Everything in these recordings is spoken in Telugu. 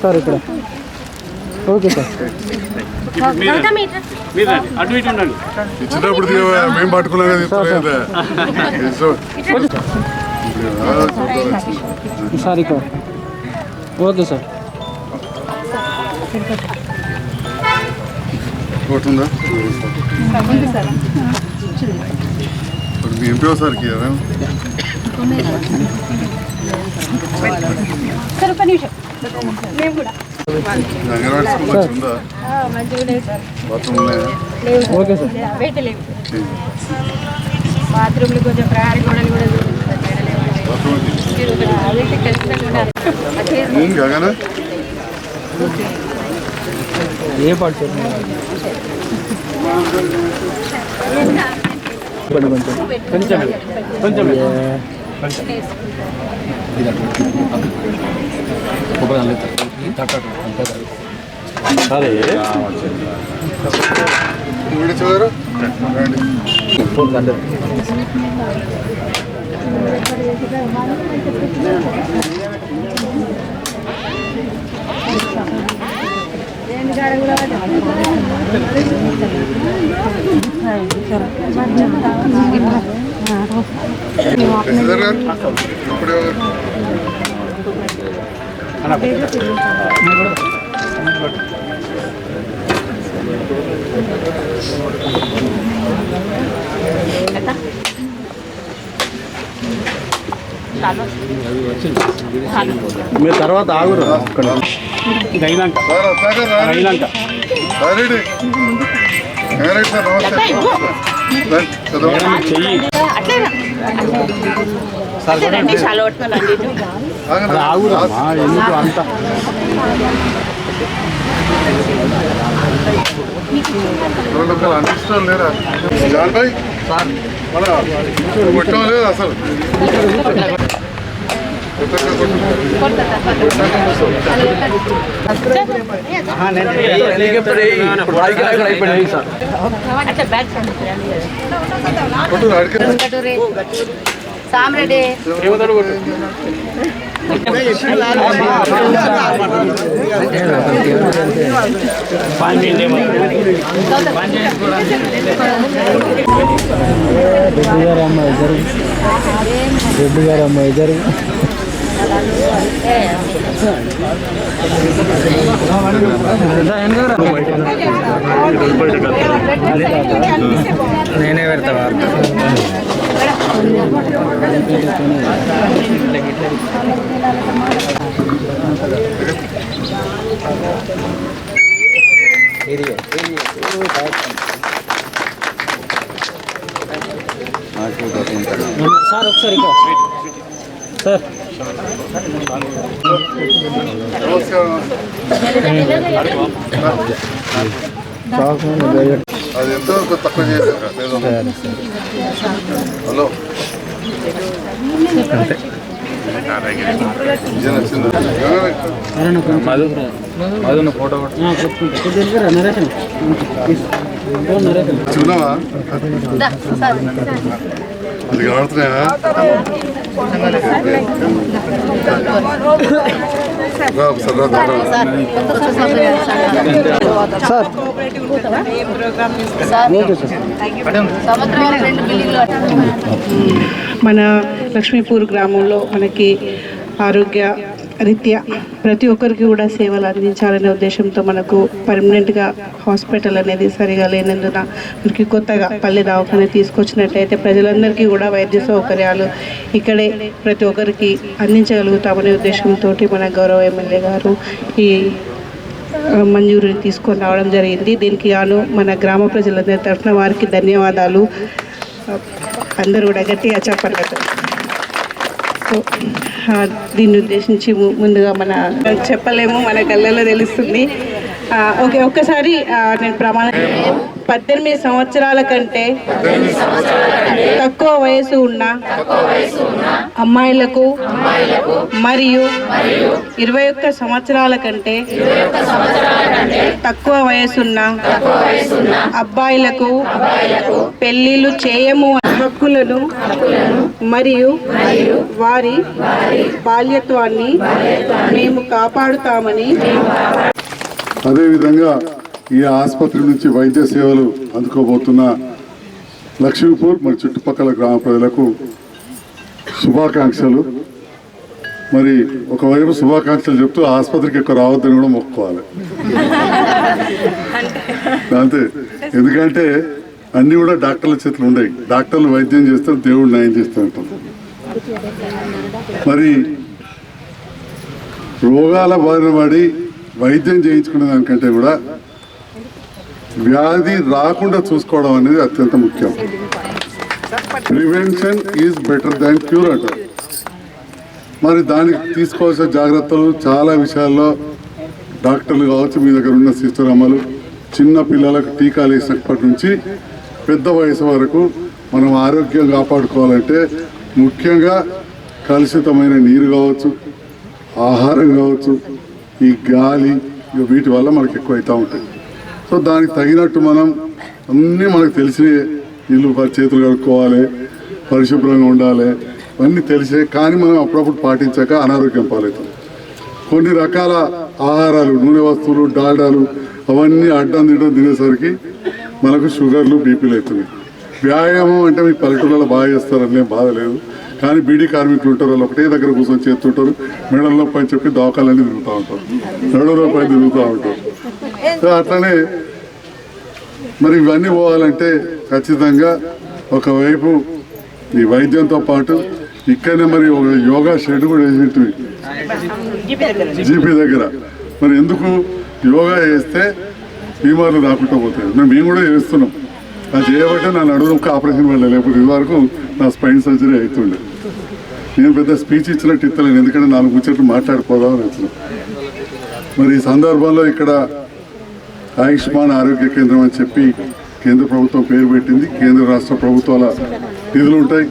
సార్ ఇక్కడ ఓకే సార్ మీరు ఇచ్చినప్పుడు మేము పట్టుకున్నాం సార్ ఇక్కడ ఓకే సార్. ఒకటి ఉందా? ఇప్పుడు మీ సార్కి? సార్ ఒక నిమిషం. మేము కూడా. బాత్రూమ్లు కొంచెం ప్రహారీ గోడలు కూడా మేడ లేవంటే. బాత్రూమ్ అవైతే ఖచ్చితంగా ఉండాలి గగన ఏ పాటు సార్ కొంచెం కొంచెం. కొంచెం. అదే. చూడరు శశిధర్ గారు ఇప్పుడు మీరు తర్వాత ఆగురు అక్కడ. ఇది అయినాక. అయినాక. ఎందుకు అంత? అనిష్టం లేరా? జాన్ భాయ్ మన కొట్టం లేదు అసలు? సామరెడ్డి రెడ్డి గారు అమ్మాయి జరుగు రెడ్డి గారు అమ్మాయి జరుగు నేనే పెడతా సార్ ఒకసారి ఇక్కడ సార్ నమస్కారం అది ఎంతవరకు తక్కువ చేశారు? హలో? అదన్న ఫోటో చూడవా అది కనబడుతున్నాయా మన లక్ష్మీపూర్ గ్రామంలో మనకి ఆరోగ్య రీత్యా ప్రతి ఒక్కరికి కూడా సేవలు అందించాలనే ఉద్దేశంతో మనకు పర్మనెంట్గా హాస్పిటల్ అనేది సరిగా లేనందున మనకి కొత్తగా పల్లె దవాఖాన తీసుకొచ్చినట్టయితే ప్రజలందరికీ కూడా వైద్య సౌకర్యాలు ఇక్కడే ప్రతి ఒక్కరికి అందించగలుగుతామనే ఉద్దేశంతో మన గౌరవ ఎమ్మెల్యే గారు ఈ ఆ, మంజూరుని తీసుకొని రావడం జరిగింది. దీనికి గాను మన గ్రామ ప్రజలందరి తరఫున వారికి ధన్యవాదాలు. అందరూ కూడా గట్టిగా చెప్పలేదు సో దీన్ని ఉద్దేశించి ముందుగా మన చెప్పలేము మన కళ్ళల్లో తెలుస్తుంది. ఓకే ఒక్కసారి నేను ప్రమాణం పద్దెనిమిది సంవత్సరాల కంటే తక్కువ వయసు ఉన్న అమ్మాయిలకు మరియు ఇరవై ఒక్క సంవత్సరాల కంటే తక్కువ వయసున్న అబ్బాయిలకు పెళ్ళిళ్ళు చేయము హక్కులను మరియు వారి బాల్యత్వాన్ని మేము కాపాడుతామని అదేవిధంగా ఈ ఆసుపత్రి నుంచి వైద్య సేవలు అందుకోబోతున్న లక్ష్మీపూర్ మరి చుట్టుపక్కల గ్రామ ప్రజలకు శుభాకాంక్షలు. మరి ఒకవైపు శుభాకాంక్షలు చెప్తూ ఆసుపత్రికి ఎక్కువ రావద్దని కూడా మొక్కుకోవాలి. అంతే. ఎందుకంటే అన్నీ కూడా డాక్టర్ల చేతులు ఉన్నాయి డాక్టర్లు వైద్యం చేస్తారు దేవుడు న్యాయం చేస్తూ మరి రోగాల బారిన పడి వైద్యం చేయించుకునే దానికంటే కూడా వ్యాధి రాకుండా చూసుకోవడం అనేది అత్యంత ముఖ్యం. Prevention is better than cure అంట మరి దానికి తీసుకోవాల్సిన జాగ్రత్తలు చాలా విషయాల్లో డాక్టర్లు కావచ్చు మీ దగ్గర ఉన్న సిస్టర్ అమ్మలు చిన్న పిల్లలకు టీకాలు వేసినప్పటి నుంచి పెద్ద వయసు వరకు మనం ఆరోగ్యం కాపాడుకోవాలంటే ముఖ్యంగా కలుషితమైన నీరు కావచ్చు ఆహారం కావచ్చు ఈ గాలి ఇక వీటి వల్ల మనకి ఎక్కువ అవుతూ ఉంటాయి. సో దానికి తగినట్టు మనం అన్నీ మనకు తెలిసినవి ఇల్లు చేతులు కడుక్కోవాలి పరిశుభ్రంగా ఉండాలి అన్నీ తెలిసే కానీ మనం అప్పుడప్పుడు పాటించాక అనారోగ్యం పాలవుతాం. కొన్ని రకాల ఆహారాలు నూనె వస్తువులు డాల్డాలు అవన్నీ అడ్డం తింటం తినేసరికి మనకు షుగర్లు బీపీలు అవుతున్నాయి వ్యాయామం అంటే మీ పల్లెటూళ్ళలో బాగా చేస్తారని బాధ లేదు. కానీ బీడీ కార్మికులు ఉంటారు వాళ్ళు ఒకటే దగ్గర కూర్చొని చేస్తుంటారు. మెడల్లో పని చెప్పి దోకాలన్నీ తిరుగుతూ ఉంటారు. మెడలో పని తిరుగుతూ ఉంటారు. అట్లనే మరి ఇవన్నీ పోవాలంటే ఖచ్చితంగా ఒకవైపు ఈ వైద్యంతో పాటు ఇక్కడనే మరి ఒక యోగా షెడ్ కూడా వేసేటివి. జీపీ దగ్గర. మరి ఎందుకు యోగా చేస్తే బీమార్లు రాకుండా పోతాయి? మేము మేము కూడా చేస్తున్నాం. అది చేయబట్టే నా నడుము ఒక ఆపరేషన్ వెళ్ళాలి లేకపోతే ఇదివరకు నా స్పైన్ సర్జరీ అవుతుండే. నేను పెద్ద స్పీచ్ ఇచ్చినట్టు ఇస్తలేను ఎందుకంటే నాలుగు ముచ్చట్లు మాట్లాడిపోదామని వచ్చిన మరి ఈ సందర్భంలో ఇక్కడ ఆయుష్మాన్ ఆరోగ్య కేంద్రం అని చెప్పి కేంద్ర ప్రభుత్వం పేరు పెట్టింది. కేంద్ర రాష్ట్ర ప్రభుత్వాల నిధులు ఉంటాయి.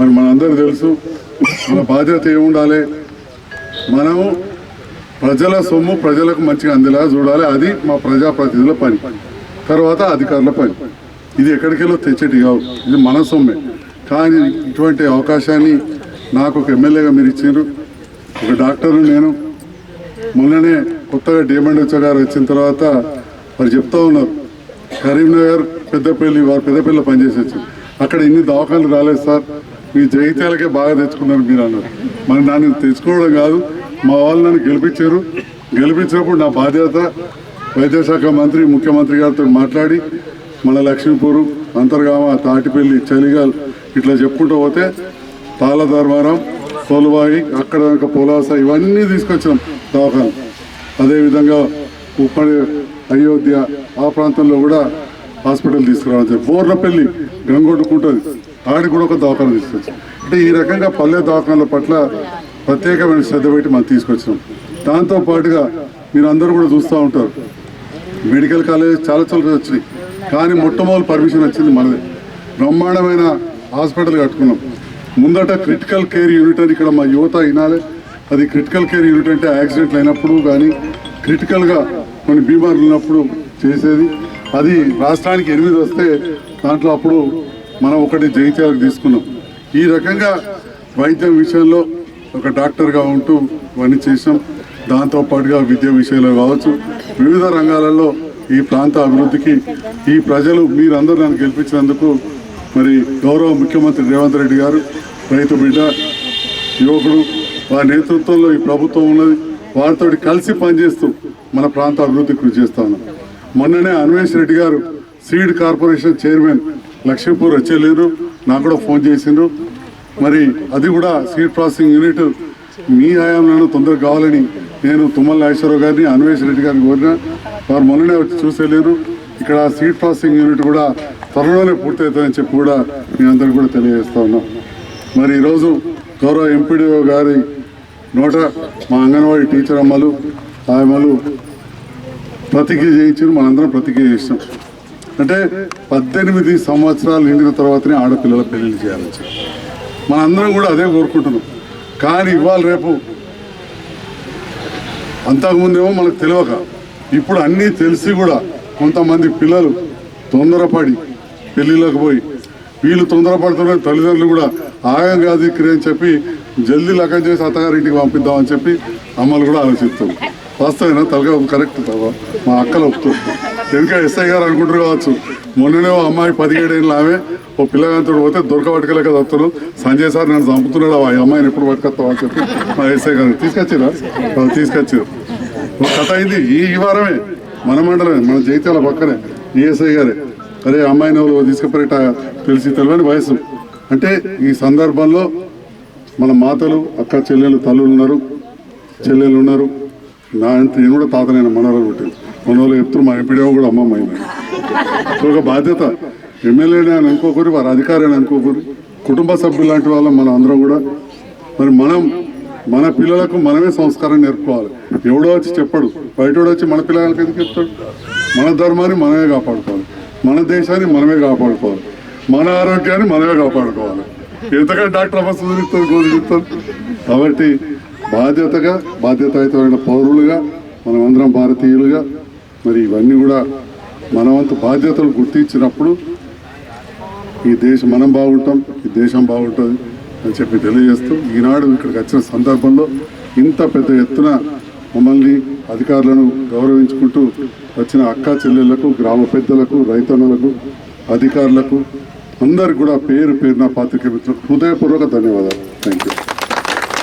మరి మనందరూ తెలుసు మన బాధ్యత ఏముండాలి? మనము ప్రజల సొమ్ము ప్రజలకు మంచిగా అందేలా చూడాలి. అది మా ప్రజాప్రతినిధుల పని. తర్వాత అధికారుల పని. ఇది ఎక్కడికెళ్ళో తెచ్చేటి కావు. ఇది మన సొమ్మే. కానీ ఇటువంటి అవకాశాన్ని నాకు ఒక ఎమ్మెల్యేగా మీరు ఇచ్చారు. ఒక డాక్టరు నేను. మొన్ననే కొత్తగా డిఎంఎండ్హెచ్ఓ గారు వచ్చిన తర్వాత వారు చెప్తా ఉన్నారు. కరీంనగర్ పెద్దపల్లి వారు పెద్దపల్లిలో పనిచేసేచ్చు అక్కడ ఇన్ని దవాఖాలు రాలేదు సార్. మీ జగిత్యాలకే బాగా తెచ్చుకున్నారు మీరు అన్నారు. మరి దాన్ని తెచ్చుకోవడం కాదు మా వాళ్ళు నన్ను గెలిపించారు. గెలిపించినప్పుడు నా బాధ్యత వైద్యశాఖ మంత్రి ముఖ్యమంత్రి గారితో మాట్లాడి మన లక్ష్మీపూరు అంతర్గామ తాటిపల్లి చలిగాల్ ఇట్లా చెప్పుకుంటూ పోతే తాళధర్మారం కోలువాయి అక్కడ వెనక పోలాస ఇవన్నీ తీసుకొచ్చినాం దవాఖాన. అదేవిధంగా ఉప్పడి అయోధ్య ఆ ప్రాంతంలో కూడా హాస్పిటల్ తీసుకురావడం జరిగింది. బోర్లపల్లి గంగొట్టుకుంటుంది ఆడికి కూడా ఒక దవాఖాన తీసుకొచ్చాం. అంటే ఈ రకంగా పల్లె దవాఖానల పట్ల ప్రత్యేకమైన శ్రద్ధ పెట్టి మనం తీసుకొచ్చినాం. దాంతో పాటుగా మీరు అందరూ కూడా చూస్తూ ఉంటారు. మెడికల్ కాలేజ్ చాలా చోట్ల వచ్చినాయి. కానీ మొట్టమొదటి పర్మిషన్ వచ్చింది మనది. బ్రహ్మాండమైన హాస్పిటల్ కట్టుకున్నాం. ముందట క్రిటికల్ కేర్ యూనిట్ అని ఇక్కడ మా యువత వినాలి. అది క్రిటికల్ కేర్ యూనిట్ అంటే యాక్సిడెంట్లు అయినప్పుడు కానీ క్రిటికల్గా కొన్ని బీమార్లు ఉన్నప్పుడు చేసేది. అది రాష్ట్రానికి ఎనిమిది వస్తే దాంట్లో అప్పుడు మనం ఒకటి జగిత్యాలకు తీసుకున్నాం. ఈ రకంగా వైద్యం విషయంలో ఒక డాక్టర్గా ఉంటూ ఇవన్నీ చేసాం దాంతోపాటుగా విద్య విషయంలో కావచ్చు. వివిధ రంగాలలో ఈ ప్రాంత అభివృద్ధికి ఈ ప్రజలు మీరందరూ నన్ను గెలిపించినందుకు మరి గౌరవ ముఖ్యమంత్రి రేవంత్ రెడ్డి గారు రైతు బిడ్డ యువకుడు వారి నేతృత్వంలో ఈ ప్రభుత్వం ఉన్నది. వారితో కలిసి పనిచేస్తూ మన ప్రాంత అభివృద్ధి కృషి చేస్తాను మొన్ననే అన్వేష్ రెడ్డి గారు సీడ్ కార్పొరేషన్ చైర్మన్ లక్ష్మీపూర్ వచ్చేలేరు. నాకు కూడా ఫోన్ చేసిండ్రు. మరి అది కూడా సీడ్ ప్రాసెసింగ్ యూనిట్ మీ హయాంలోనూ తొందరగా కావాలని నేను తుమ్మల నాగేశ్వరరావు గారిని అన్వేష్ రెడ్డి గారిని కోరిన. వారు మొన్ననే వచ్చి చూసేలేరు. ఇక్కడ సీడ్ ప్రాసెసింగ్ యూనిట్ కూడా త్వరలోనే పూర్తవుతుందని చెప్పి కూడా మీ అందరికీ కూడా తెలియజేస్తా ఉన్నాం. మరి ఈరోజు గౌరవ ఎంపీడీఓ గారి నోట మా అంగన్వాడీ టీచర్ అమ్మలు ఆయమ్మలు ప్రతిజ్ఞ చేయించారు మనందరం ప్రతిజ్ఞ చేసినాం. అంటే పద్దెనిమిది సంవత్సరాలు నిండిన తర్వాతనే ఆడపిల్లల పెళ్ళి చేయాలని మనందరం కూడా అదే కోరుకుంటున్నాం. కానీ ఇవాళ రేపు అంతకుముందేమో మనకు తెలియక ఇప్పుడు అన్నీ తెలిసి కూడా కొంతమంది పిల్లలు తొందరపడి పెళ్ళిళ్ళకి పోయి వీళ్ళు తొందరపడుతున్న తల్లిదండ్రులు కూడా ఆగం కాదు ఇక్కడ అని చెప్పి జల్దీ లగ్గం చేసి అత్తగారింటికి పంపిద్దామని చెప్పి అమ్మలు కూడా ఆలోచిస్తారు. వస్తాయినా తలగా కరెక్ట్ మా అక్కలు ఒప్పుతుంది వెనుక ఎస్ఐ గారు అనుకుంటారు కావచ్చు. మొన్ననే ఓ అమ్మాయి పదిహేడేళ్ళు ఆమె ఓ పిల్లగాంతో పోతే దొరకబట్టుకలేక వస్తారు సంజయ్ సార్ నన్ను చంపుతున్నాడు. ఆ అమ్మాయిని ఎప్పుడు పట్టుకొస్తావా అని చెప్పి మా ఎస్ఐ గారు తీసుకొచ్చిరా? తీసుకొచ్చారు. ఒక కథ అయింది. ఈ వారమే మన మండలమే మన జైత్యాల పక్కనే ఈఎస్ఐ గారే. అరే అమ్మాయిని ఎవరు తీసుకుపోయేట తెలిసి తెలియని వయసు. అంటే ఈ సందర్భంలో మన మాతలు అక్క చెల్లెలు తల్లులు ఉన్నారు చెల్లెలు ఉన్నారు. నా అంటే నేను కూడా తాతనైన మనవరాలు పుట్టింది మనవాళ్ళు చెప్తున్నారు మా ఎంపీడీ కూడా అమ్మమ్మ అయింది ఒక బాధ్యత. ఎమ్మెల్యేని అని అనుకోకూరి వారి అధికారి అని అనుకోకూరి కుటుంబ సభ్యులు లాంటి వాళ్ళం మనం అందరం కూడా. మరి మనం మన పిల్లలకు మనమే సంస్కారం నేర్పుకోవాలి. ఎవడో వచ్చి చెప్పడు. బయటోడు వచ్చి మన పిల్లలకి ఎందుకు చెప్తాడు? మన ధర్మాన్ని మనమే కాపాడుకోవాలి. మన దేశాన్ని మనమే కాపాడుకోవాలి. మన ఆరోగ్యాన్ని మనమే కాపాడుకోవాలి. ఎంతగా డాక్టర్ అమ్మ సూచిస్తారు గోదిస్తారు కాబట్టి బాధ్యతగా బాధ్యతాయుతమైన పౌరులుగా మనమందరం భారతీయులుగా మరి ఇవన్నీ కూడా మనవంతు బాధ్యతలు గుర్తించినప్పుడు ఈ దేశం మనం బాగుంటాం ఈ దేశం బాగుంటుంది. అని చెప్పి తెలియజేస్తూ ఈనాడు ఇక్కడికి వచ్చిన సందర్భంలో ఇంత పెద్ద ఎత్తున మమ్మల్ని అధికారులను గౌరవించుకుంటూ వచ్చిన అక్క చెల్లెళ్ళకు గ్రామ పెద్దలకు రైతన్నులకు అధికారులకు అందరికి కూడా పేరు పేరున పాత్రిక మిత్రులకు హృదయపూర్వక ధన్యవాదాలు. Thank you